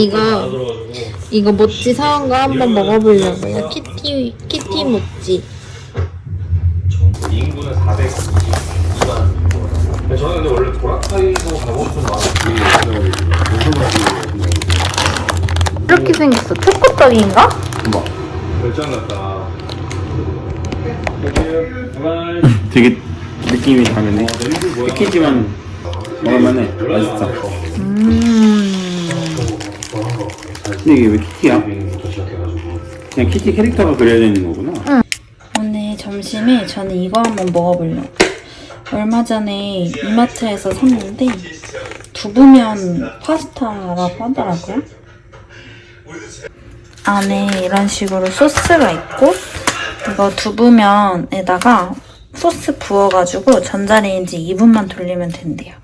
이거 이거 모찌 사온 거 한번 먹어보려고요. 키티 키티 모찌. 인구는 422만. 저는 근데 원래 보라카이도 가고 싶은 마음이 이렇게 생겼어. 초코떡인가? 뭐 결정 났다. 바이바이. 되게 느낌이 다르네. 뭐야? 패키지만 먹을만해. 맛있어. 음. 근데 이게 왜 키티야? 그냥 키티 캐릭터가 그려져 있는 거구나. 오늘 점심에 저는 이거 한번 먹어보려고. 얼마 전에 이마트에서 샀는데 두부면 파스타라고 하더라고요. 안에 이런 식으로 소스가 있고 이거 두부면에다가 소스 부어가지고 전자레인지 2분만 돌리면 된대요.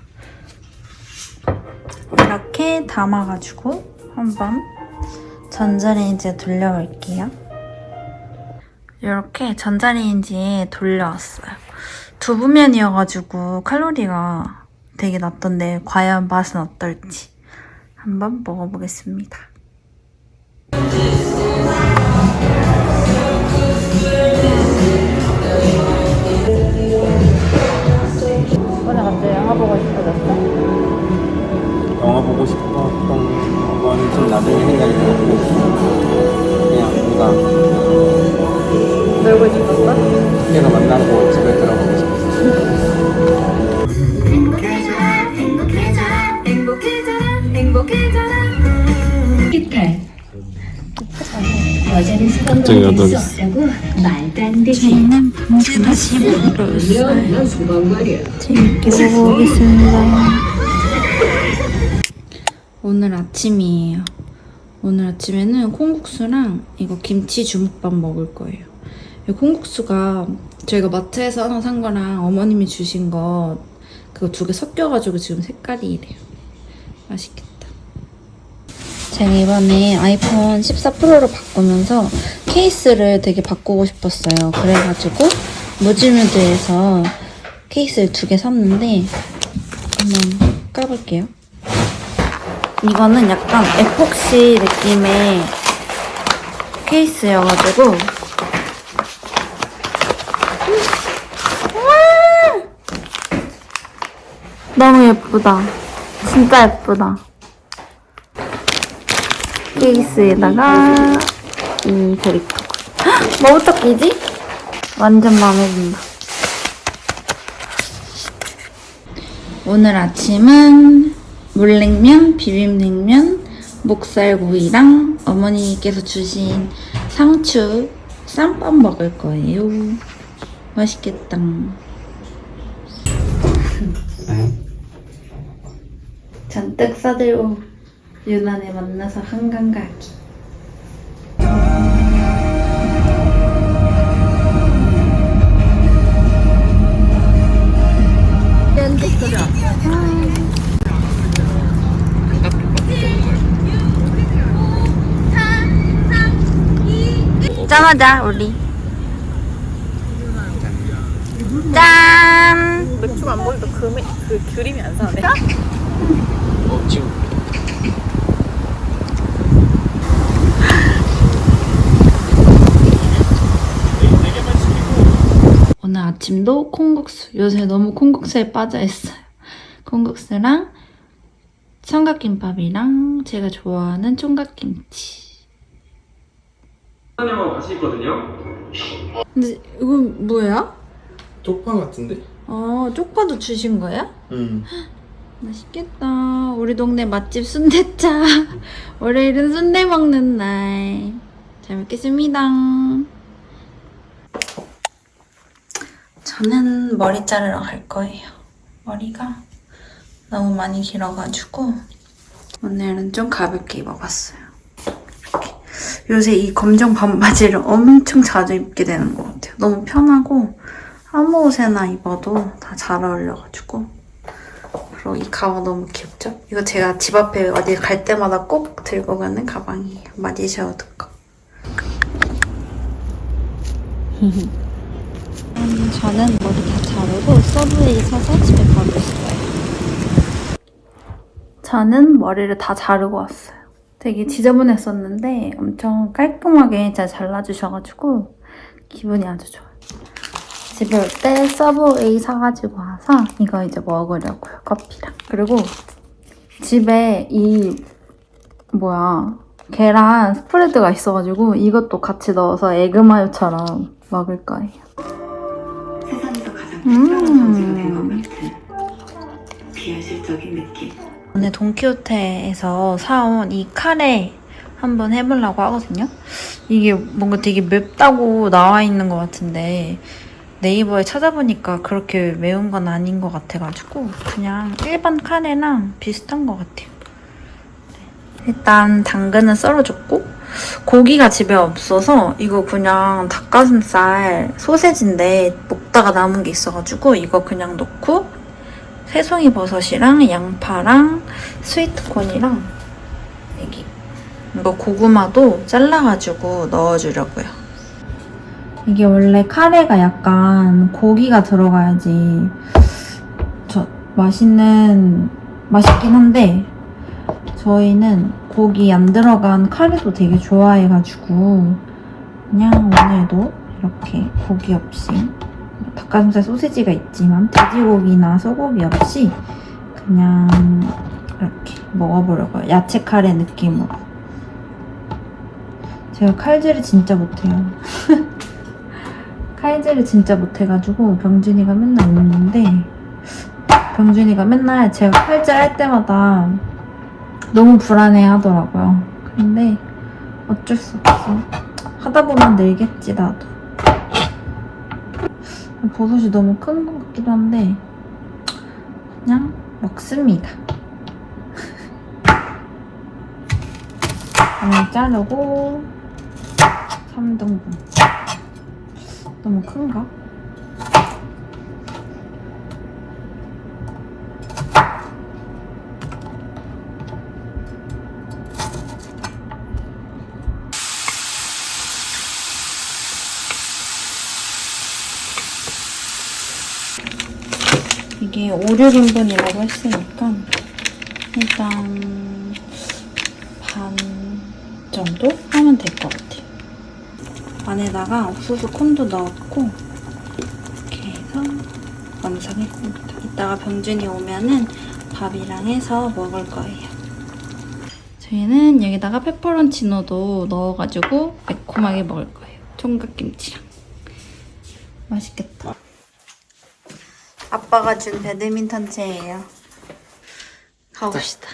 이렇게 담아가지고 한번 전자레인지에 돌려볼게요. 이렇게 전자레인지에 돌려왔어요. 두부면이어가지고 칼로리가 되게 낮던데 과연 맛은 어떨지 한번 먹어보겠습니다. 오늘 갑자기 영화 보고 싶어졌어? 영화 보고 싶었던 좀 나중에 생각이 들었고 그냥 뭔가 놀고 싶었어? 걔가 만나고 집에 들어가고 싶었어. 행복해져라 행복해져라 행복해져라 행복해져라 깃털 여자는 갑자기 수건을 여덟 수 없다고 말도 안 되지 저희는 다시. 재밌게 먹어보겠습니다. 오늘 아침이에요. 오늘 아침에는 콩국수랑 이거 김치 주먹밥 먹을 거예요. 이 콩국수가 저희가 마트에서 하나 산 거랑 어머님이 주신 거 그거 두 개 섞여가지고 지금 색깔이 이래요. 맛있겠다. 제가 이번에 아이폰 14 프로로 바꾸면서 케이스를 되게 바꾸고 싶었어요. 그래가지고 무지무드에서 케이스를 두 개 샀는데 한번 까볼게요. 이거는 약간 에폭시 느낌의 케이스여가지고! 너무 예쁘다. 진짜 예쁘다. 케이스에다가 이 드립토. 뭐부터 끼지? 완전 마음에 든다. 오늘 아침은 물냉면, 비빔냉면, 목살구이랑 어머니께서 주신 상추 쌈밥 먹을 거예요. 맛있겠다. 잔뜩 싸들고 유난에 만나서 한강 가기. 짠하자 우리. 짠. 맥주가 안 보여도 그, 그 그림이 안 사네. 어, 지금 오늘 아침도 콩국수. 요새 너무 콩국수에 빠져 있어요. 콩국수랑 삼각김밥이랑 제가 좋아하는 총각김치. 하나님하고 같이 있거든요. 근데 이건 뭐야? 쪽파 같은데? 어, 쪽파도 주신 거야? 응. 맛있겠다. 우리 동네 맛집 순대차. 월요일은 순대 먹는 날. 잘 먹겠습니다. 저는 머리 자르러 갈 거예요. 머리가 너무 많이 길어가지고 오늘은 좀 가볍게 입어봤어요. 요새 이 검정 반바지를 엄청 자주 입게 되는 것 같아요. 너무 편하고 아무 옷에나 입어도 다 잘 어울려가지고 그리고 이 가방 너무 귀엽죠? 이거 제가 집 앞에 어디 갈 때마다 꼭 들고 가는 가방이에요. 마디셔도 거. 음, 저는 머리 다 자르고 서브웨이 사서 집에 가고 있어요. 저는 머리를 다 자르고 왔어요. 되게 지저분했었는데 엄청 깔끔하게 잘 잘라주셔가지고 기분이 아주 좋아요. 집에 올 때 서브웨이 사가지고 와서 이거 이제 먹으려고요. 커피랑. 그리고 집에 이 뭐야 계란 스프레드가 있어가지고 이것도 같이 넣어서 에그마요처럼 먹을 거예요. 세상에서 가장 음. 특별한 존재가 된것 같은 비현실적인 느낌. 오늘 돈키호테에서 사온 이 카레 한번 해보려고 하거든요. 이게 뭔가 되게 맵다고 나와 있는 것 같은데 네이버에 찾아보니까 그렇게 매운 건 아닌 것 같아가지고 그냥 일반 카레랑 비슷한 것 같아요. 네. 일단 당근은 썰어줬고 고기가 집에 없어서 이거 그냥 닭가슴살 소세지인데 먹다가 남은 게 있어가지고 이거 그냥 넣고 새송이 버섯이랑 양파랑 스위트콘이랑 여기 이거 고구마도 잘라가지고 넣어주려고요. 이게 원래 카레가 약간 고기가 들어가야지 저 맛있는 맛있긴 한데 저희는 고기 안 들어간 카레도 되게 좋아해가지고 그냥 오늘도 이렇게 고기 없이 닭가슴살 소세지가 있지만 돼지고기나 소고기 없이 그냥 이렇게 먹어보려고요. 야채 카레 느낌으로. 제가 칼질을 진짜 못해요. 칼질을 진짜 못해가지고 병준이가 맨날 웃는데 병준이가 맨날 제가 칼질 할 때마다 너무 불안해 하더라고요. 근데 어쩔 수 없어. 하다 보면 늘겠지 나도. 버섯이 너무 큰 것 같기도 한데 그냥 먹습니다. 반을 자르고 3등분 너무 큰가? 이게 5, 6인분이라고 했으니까 일단 반 정도 하면 될 것 같아요. 안에다가 옥수수 콘도 넣었고 이렇게 해서 완성했습니다. 이따가 병준이 오면은 밥이랑 해서 먹을 거예요. 저희는 여기다가 페퍼론치노도 넣어가지고 매콤하게 먹을 거예요. 총각김치랑. 맛있겠다. 아빠가 준 배드민턴 채예요. 가봅시다.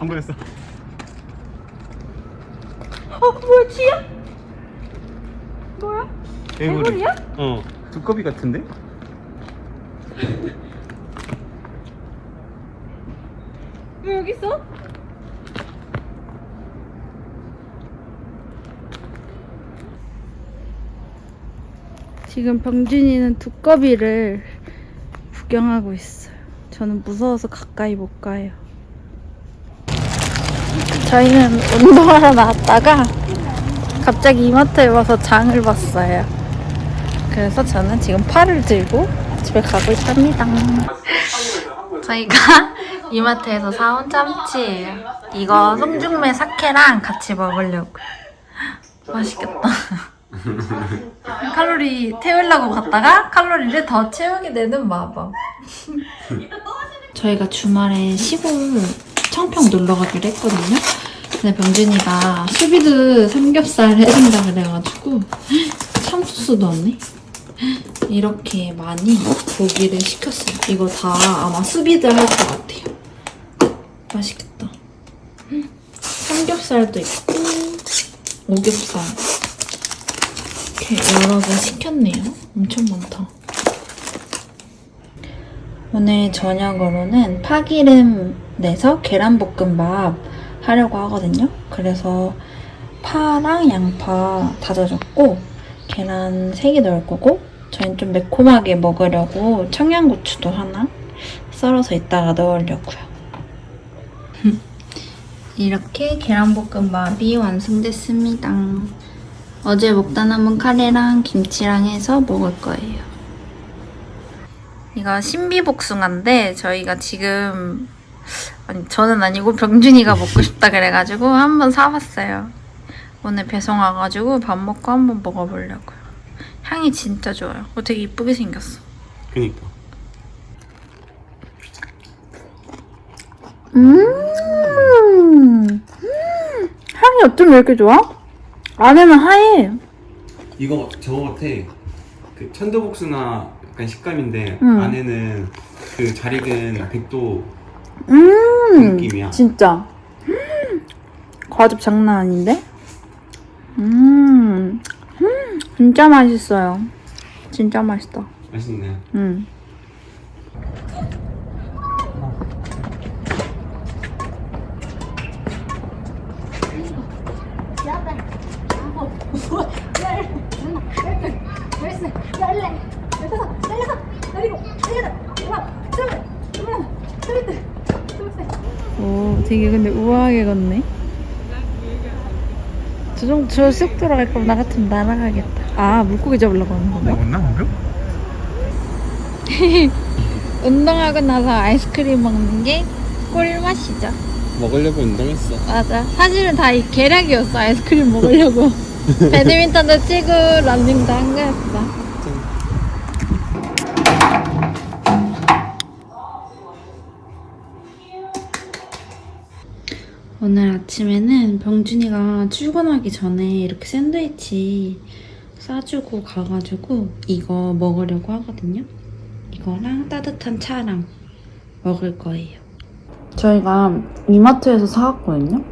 안 보였어. 어, 뭐야, 지야? 뭐야? 괴물이야? 어. 두꺼비 같은데? 왜 여기 있어? 지금 병준이는 두꺼비를 구경하고 있어요. 저는 무서워서 가까이 못 가요. 저희는 운동하러 나왔다가 갑자기 이마트에 와서 장을 봤어요. 그래서 저는 지금 팔을 들고 집에 가고 있답니다. 저희가 이마트에서 사온 참치예요. 이거 송중매 사케랑 같이 먹으려고. 맛있겠다. 칼로리 태우려고 갔다가 칼로리를 더 채우게 되는 마법. 저희가 주말에 시골 청평 놀러 가기로 했거든요. 근데 병준이가 수비드 삼겹살 해준다 그래가지고 참소스 넣었네. 이렇게 많이 고기를 시켰어요. 이거 다 아마 수비드 할것 같아요. 맛있겠다. 삼겹살도 있고 오겹살 이렇게 여러 개 시켰네요. 엄청 많다. 오늘 저녁으로는 파기름 내서 계란볶음밥 하려고 하거든요. 그래서 파랑 양파 다져줬고 계란 3개 넣을 거고 저희는 좀 매콤하게 먹으려고 청양고추도 하나 썰어서 이따가 넣으려고요. 이렇게 계란볶음밥이 완성됐습니다. 어제 먹다 남은 카레랑 김치랑 해서 먹을 거예요. 이거 신비복숭아인데 저희가 지금 아니 저는 아니고 병준이가 먹고 싶다 그래가지고 한번 사봤어요. 오늘 배송 와가지고 밥 먹고 한번 먹어보려고요. 향이 진짜 좋아요. 어, 되게 이쁘게 생겼어. 그니까. 음, 향이 어쩜 이렇게 좋아? 안에는 하얘. 이거 저거 같아. 그 천도복숭아 약간 식감인데 음. 안에는 그 잘 익은 백도 음, 느낌이야. 진짜. 음, 과즙 장난 아닌데? 음, 음, 진짜 맛있어요. 진짜 맛있다. 맛있네. 음. 오, 되게 근데 우아하게 걷네. 저 정도 저쑥 들어갈 거면 나 같으면 날아가겠다. 아, 물고기 잡으려고 하는 건가? 먹었나 방금? 운동하고 나서 아이스크림 먹는 게 꿀맛이죠. 먹으려고 운동했어. 맞아. 사실은 다 이 계략이었어. 아이스크림 먹으려고. 배드민턴도 치고 런닝도 한 거였어. 오늘 아침에는 병준이가 출근하기 전에 이렇게 샌드위치 싸주고 가가지고 이거 먹으려고 하거든요. 이거랑 따뜻한 차랑 먹을 거예요. 저희가 이마트에서 사왔거든요.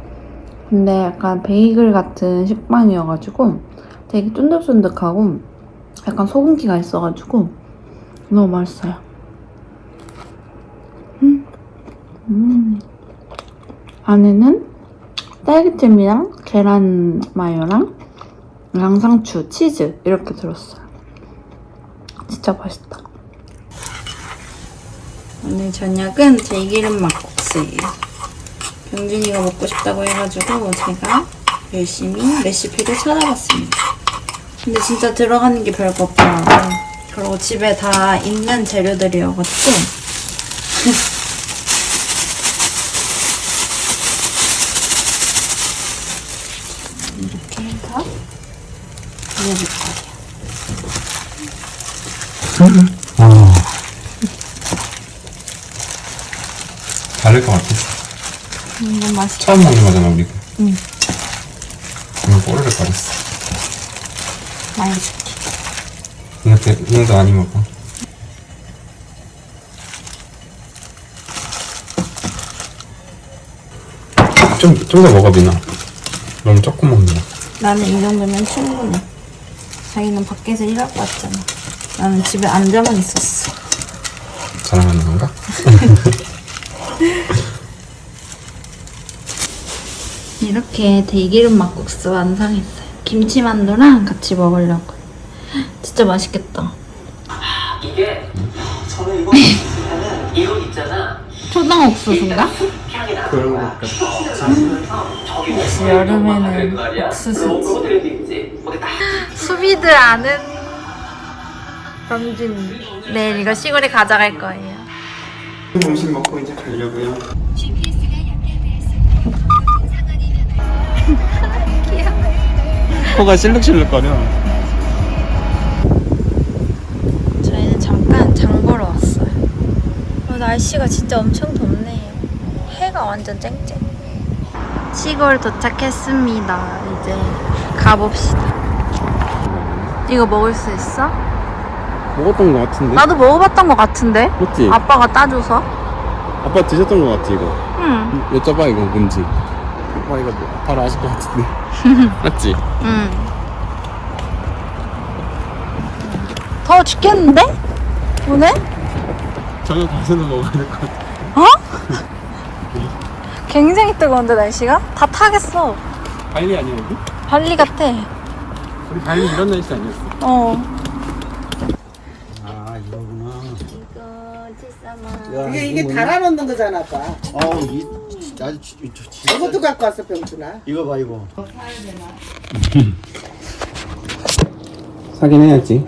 근데 약간 베이글 같은 식빵이어가지고 되게 쫀득쫀득하고 약간 소금기가 있어가지고 너무 맛있어요. 음. 음. 안에는 딸기잼이랑 계란 마요랑 양상추, 치즈 이렇게 들었어요. 진짜 맛있다. 오늘 저녁은 들기름 막국수예요. 병준이가 먹고 싶다고 해가지고 제가 열심히 레시피를 찾아봤습니다. 근데 진짜 들어가는 게 별거 없더라고요. 그리고 집에 다 있는 재료들이어가지고 이렇게 해서 비벼줄 거예요. 다를 것 같았어. 음, 너무 맛있다. 처음 먹는 거잖아 우리. 응. 이거 꼬르륵 거렸어. 많이 줄게. 이것도 이것도 많이 먹어. 좀 좀 더 먹어 미나. 너무 조금 먹는다. 나는 이 정도면 충분해. 자기는 밖에서 일하고 왔잖아. 나는 집에 앉아만 있었어. 자랑하는 건가? 이렇게 대기름 막국수 완성했어요. 김치만두랑 같이 먹으려고. 진짜 맛있겠다. 이게 저는 이거 이거 있잖아 초당 옥수수인가? 그런 것 같아. 역시 여름에는. 로고들도 있지 어디 딱 수비드 아는 병준. 내일 이거 시골에 가져갈 거예요. 점심 먹고 이제 가려고요. 코가 실룩실룩거려. 저희는 잠깐 장 보러 왔어요. 어, 날씨가 진짜 엄청 덥네요. 해가 완전 쨍쨍. 시골 도착했습니다. 이제 가봅시다. 이거 먹을 수 있어? 먹었던 것 같은데? 나도 먹어봤던 것 같은데? 맞지? 아빠가 따줘서? 아빠 드셨던 것 같지 이거? 응. 여쭤봐 이거 뭔지. 아빠 이거 바로 아실 것 같은데. 맞지? 응. 더워 죽겠는데? 오늘? 저녁 가서는 먹어야 될 것 같아. 굉장히 뜨거운데 날씨가? 다 타겠어. 발리 아니야 여기? 발리 같아. 우리 발리 이런 날씨 아니었어? 어. 아 이거구나. 이게 이게 달아놓는 거잖아, 아빠. 어, 이 아주 지- 지- 진짜 이것도 갖고 왔어 병준아. 이거 봐 이거 사긴 해야지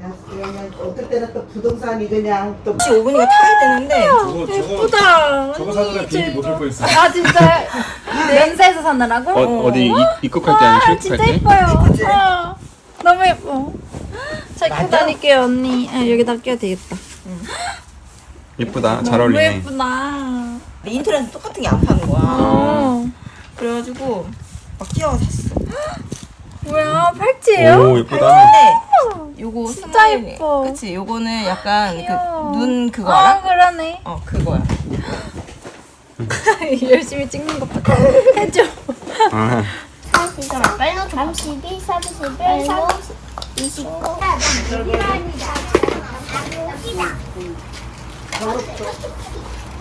야, 그냥 어떨 때는 또 부동산이 그냥 또 5분이가 타야 되는데 예쁘다. 저거 사느라 비행기 못탈 뻔했어. 아 진짜 연세에서 사느라고? 어, 어디 입- 입국할 때 아 아니면 진짜 출국할 때? 예뻐요. 아, 너무 예뻐. 잘 입고 다닐게요 언니. 아, 여기다 껴야 되겠다. 예쁘다 잘 너무 어울리네 예쁘다. 인터넷 똑같은 게 안 파는 거야. 어. 그래가지고 막 뛰어가 샀어. 뭐야 팔찌예요? 오 예쁘다 근데 요거 진짜 스마일, 예뻐. 그치? 요거는 약간 귀여워. 그눈 그거 아 알아? 그러네. 어 그거야. 열심히 찍는 것 같아. 해줘. 아, 32, 31, 30, 29.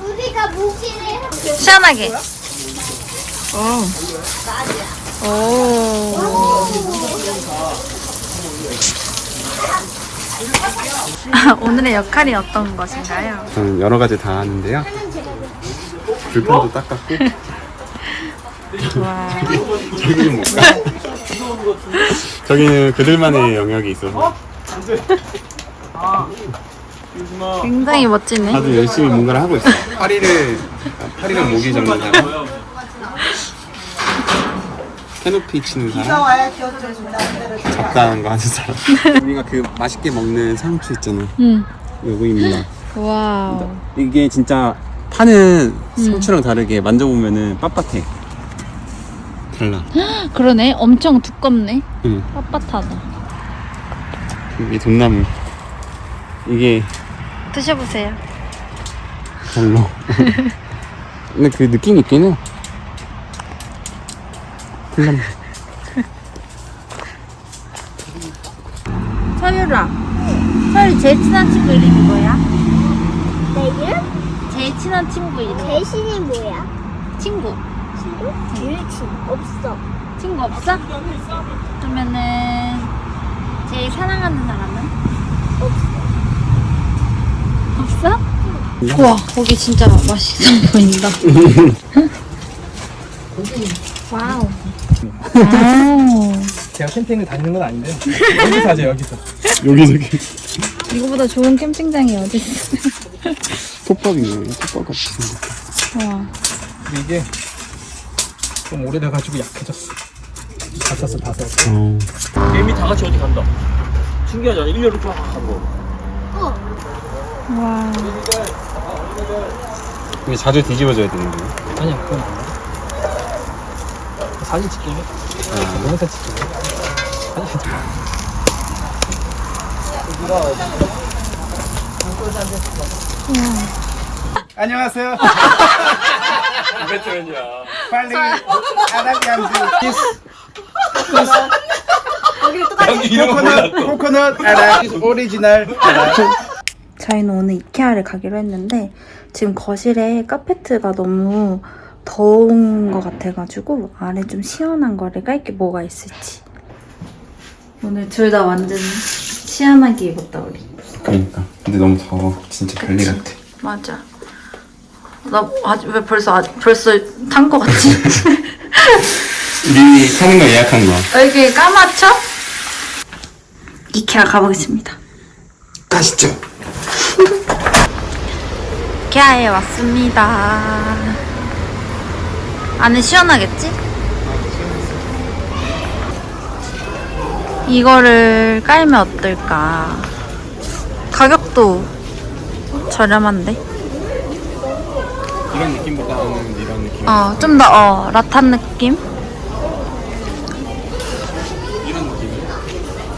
우리가 무기를 시원하게. 어. 오. 아, 오늘의 역할이 어떤 것인가요? 저는 여러 가지 다 하는데요 불편도 닦았고 와. 저기는 뭔가 저기는 그들만의 영역이 있어서 굉장히 멋지네. 다들 열심히 뭔가를 하고 있어요 파리를 파리랑 모기 잡는 사람 캐노피 치는 사람. 잡다한 거 하는 사람 우리가 그 맛있게 먹는 상추 있잖아 응. 요거입니다 와우. 이게 진짜 파는 상추랑 다르게 만져보면은 빳빳해 달라 그러네. 엄청 두껍네. 응. 빳빳하다. 이게 돈나무 이게 드셔보세요. 별로 근데 그 느낌이 있긴 해 풀나무 서유라. 서유 제일 친한 친구 이름이 뭐야? 내일 제일 친한 친구 이름. 대신이 뭐야? 친구. 친구? 일친 없어. 친구 없어? 그러면은 제일 사랑하는 사람은? 없어. 없어? 우와 거기 진짜 맛있어 보인다. 와우. 와우. 제가 캠핑을 다니는 건 아닌데 여기서 하죠 여기서 여기 저기 이거보다 좋은 캠핑장이 어디 있어? 톱밥이네 톱밥 같이 생겼다 와. 근데 이게 좀 오래돼가지고 약해졌어 다 썼어 다 썼어 어. 개미 다 같이 어디 간다 신기하잖아 일렬로 쫙 가고 와. 근데 자주 뒤집어져야 되는 거야 아니야 그건 아니야. 사진 찍길래 동영상 찍길래 사진 찍길래 안녕하세요. 이벤트맨이야. 빨리 아랍 양주 코코넛 코코넛 아랍 오리지널 저희는 오늘 이케아를 가기로 했는데 지금 거실에 카페트가 너무 더운 것 같아가지고 아래 좀 시원한 거를 깔게 뭐가 있을지. 오늘 둘 다 완전 시원하게 입었다 우리. 그러니까. 근데 너무 더워. 진짜 별일 같아. 맞아. 나 아직 왜 벌써 아, 벌써 탄 거 같지? 미리 사는 거 예약한 거 여기 까맣죠? 이케아 가보겠습니다 가시죠? 이케아에 왔습니다. 안에 시원하겠지? 이거를 깔면 어떨까? 가격도 저렴한데? 이런 느낌보다는 이런 느낌. 어 좀 더 어, 라탄 느낌? 이런 느낌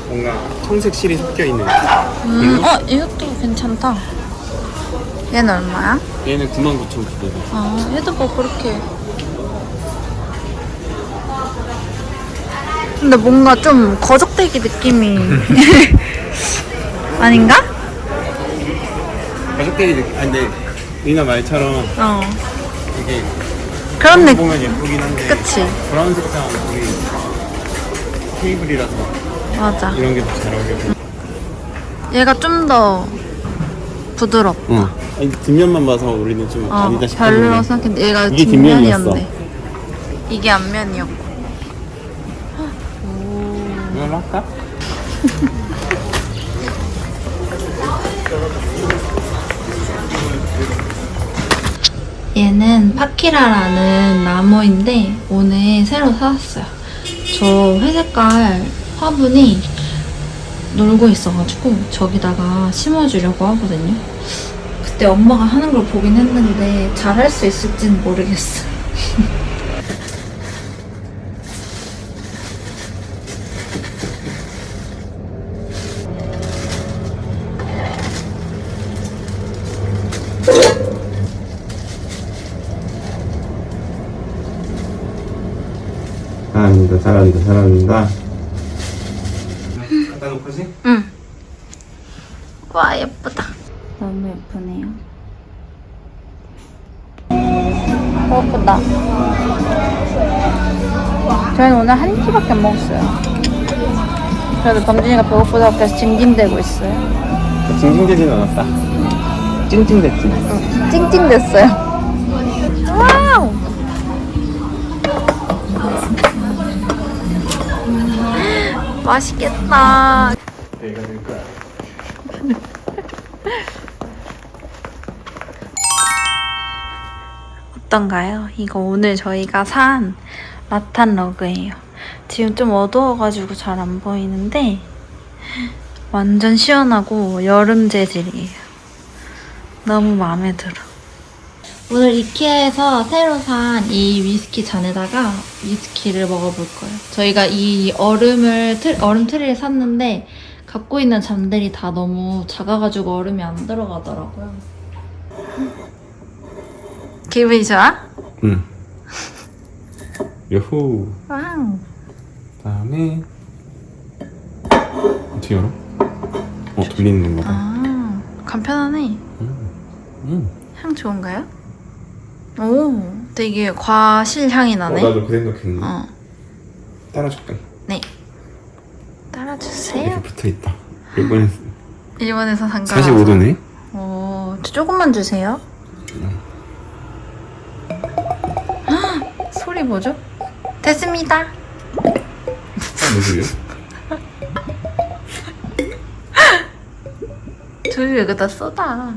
뭔가 청색 실이 섞여 있는 음, 어 이것도 괜찮다. 얘는 얼마야? 얘는 99,900원. 아 얘도 뭐 그렇게. 근데 뭔가 좀 거적대기 느낌이 아닌가? 가족들이 느낌 아 근데 리나 말처럼 어. 이게 그런 느낌. 보면 예쁘긴 한데 그치. 브라운 색상 우리 테이블이라서 맞아 이런 게 더 잘 어울려 얘가 좀 더 부드럽. 응. 아니, 뒷면만 봐서 우리는 좀 어, 아니다 싶었는데. 별로 생각했는데 얘가 이게 뒷면이었는데 이게 앞면이었고. 이걸로 할까? 얘는 파키라라는 나무인데 오늘 새로 사왔어요. 저 회색깔 화분이 놀고 있어가지고 저기다가 심어주려고 하거든요. 그때 엄마가 하는 걸 보긴 했는데 잘 할 수 있을지는 모르겠어. 잘한다, 잘한다, 잘한다. 갖다 놓고지? 응. 와 예쁘다. 너무 예쁘네요. 배고프다. 저희는 오늘 한 끼밖에 안 먹었어요. 그래도 범준이가 배고프다고 해서 징징대고 있어요. 징징대진 않았다. 찡찡댔지. 찡찡댔어요. 와우! 맛있겠다. 내가 될 거야. 어떤가요? 이거 오늘 저희가 산 라탄 러그예요. 지금 좀 어두워가지고 잘 안 보이는데 완전 시원하고 여름 재질이에요. 너무 마음에 들어. 오늘 이케아에서 새로 산 이 위스키 잔에다가 위스키를 먹어볼 거예요. 저희가 이 얼음을 틀, 얼음 트리를 샀는데 갖고 있는 잔들이 다 너무 작아가지고 얼음이 안 들어가더라고요. 기분이 좋아? 응. 요호. 와우. 다음에 어떻게 열어? 어 돌리는 건가 봐. 아, 간편하네. 음. 향 좋은가요? 오, 되게 과실 향이 나네. 어, 나도 그 생각했네. 어, 따라줄게. 네. 따라주세요. 이렇게 붙어 있다. 일본에서 산 거. 45도네. 오, 저 조금만 주세요. 헉, 소리 뭐죠? 됐습니다. 무슨요? 저희 여기다 쏟아.